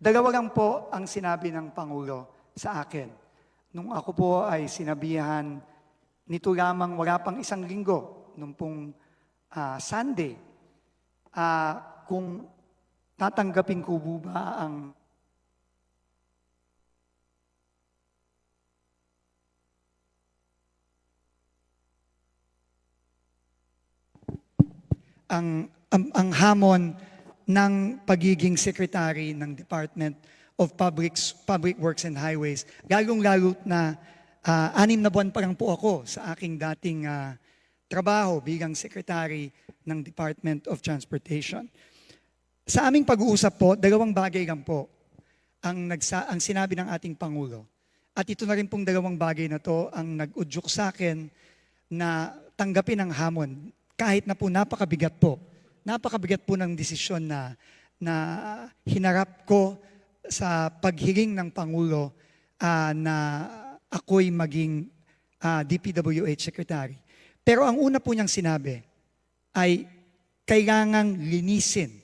Dalawa lang po ang sinabi ng Pangulo sa akin. Nung ako po ay sinabihan, nito lamang wala pang isang linggo, nung pong ah, Sunday, ah, kung tatanggapin ko ba ang ang, ang, ang hamon ng pagiging secretary ng Department of Public, Public Works and Highways. Lalong-lalo na ah, anim na buwan pa lang po ako sa aking dating ah, trabaho bilang secretary ng Department of Transportation. Sa aming pag-uusap po, dalawang bagay lang po ang, nagsa, ang sinabi ng ating Pangulo. At ito na rin pong dalawang bagay na to ang nag-udyok sa akin na tanggapin ang hamon kahit na po napakabigat po. Napakabigat po ng desisyon na, na hinarap ko sa paghiling ng Pangulo ah, na ako'y maging ah, DPWH Secretary. Pero ang una po niyang sinabi ay kailangang linisin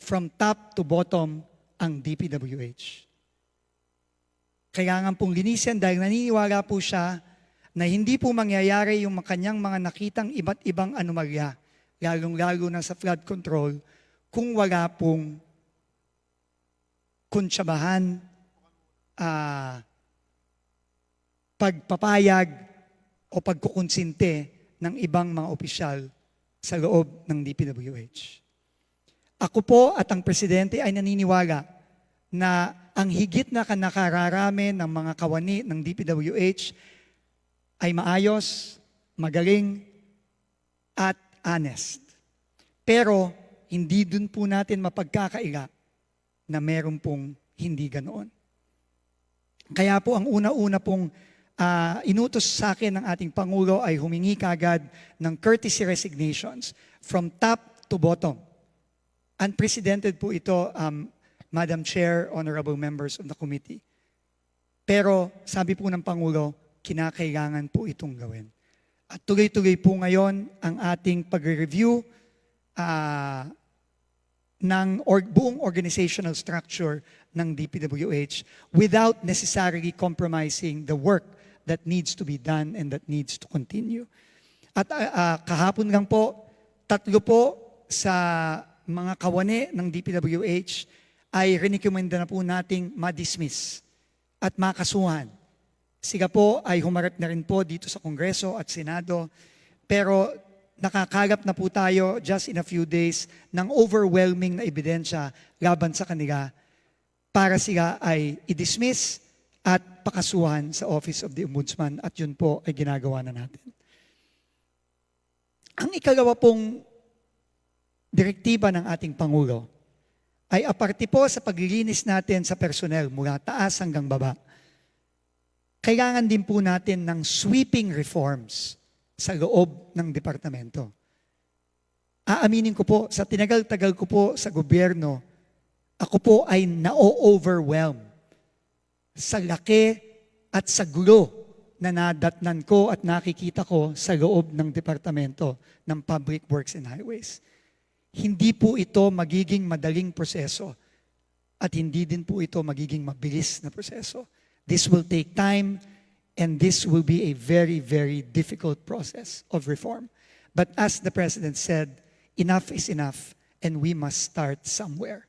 from top to bottom ang DPWH. Kailangan pong linisin dahil naniniwala po siya na hindi po mangyayari yung kanyang mga nakitang iba't ibang anomalya, lalong-lalo na sa flood control, kung wala pong kuntsabahan, ah, pagpapayag o pagkukonsinte ng ibang mga opisyal sa loob ng DPWH. Ako po at ang Presidente ay naniniwala na ang higit na nakararami ng mga kawani ng DPWH ay maayos, magaling, at honest. Pero hindi dun po natin mapagkakaila na meron pong hindi ganoon. Kaya po ang una-una pong ah, inutos sa akin ng ating Pangulo ay humingi kagad ng courtesy resignations from top to bottom. Unprecedented po ito, um, Madam Chair, honorable members of the committee. Pero sabi po ng Pangulo, kinakailangan po itong gawin. At tuloy-tuloy po ngayon ang ating pag-review ah, ng or, buong organizational structure ng DPWH without necessarily compromising the work that needs to be done and that needs to continue. At ah, ah, kahapon lang po, tatlo po sa mga kawani ng DPWH ay rinikomenda na po nating ma-dismiss at makasuhan. Sila po ay humarap na rin po dito sa Kongreso at Senado. Pero nakakalap na po tayo just in a few days ng overwhelming na ebidensya laban sa kanila para sila ay i-dismiss at pakasuhan sa Office of the Ombudsman at yun po ay ginagawa na natin. Ang ikalawa pong direktiba ng ating Pangulo ay aparte po sa paglilinis natin sa personnel mula taas hanggang baba kailangan din po natin ng sweeping reforms sa loob ng departamento. Aaminin ko po, sa tinagal-tagal ko po sa gobyerno, ako po ay na-overwhelm sa laki at sa gulo na nadatnan ko at nakikita ko sa loob ng departamento ng Public Works and Highways. Hindi po ito magiging madaling proseso at hindi din po ito magiging mabilis na proseso. This will take time and this will be a very, very difficult process of reform. But as the President said, enough is enough and we must start somewhere.